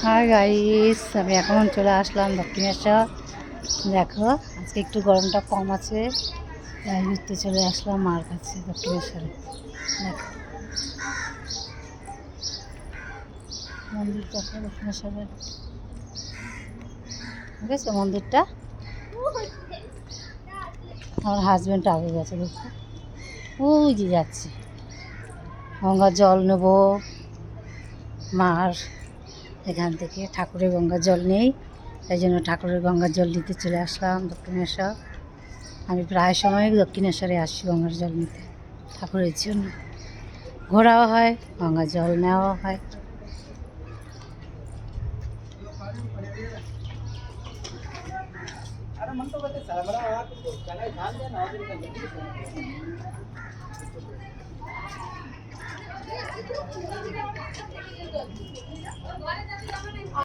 Hi guys আমি এখন চলে আসলাম দক্ষিণেশ্বর। দেখো, আজকে একটু গরমটা কম আছে, তাই ঘুরতে চলে আসলাম মার কাছে দক্ষিণেশ্বরে। দেখো। মন্দির দেখো দক্ষিণেশ্বরের। বুঝেছ মন্দিরটা? আমার হাজব্যান্ড আগে গেছে, দেখো। ওই যে যাচ্ছে। গঙ্গার জল নেব, মার এখান থেকে ঠাকুরের গঙ্গার জল নেই, তাই জন্য ঠাকুরের গঙ্গার জল নিতে চলে আসলাম দক্ষিণেশ্বর। আমি প্রায় সময় দক্ষিণেশ্বরে আসি গঙ্গার জল নিতে, ঠাকুরের জন্য। ঘোরাও হয়, গঙ্গার জল নেওয়াও হয়।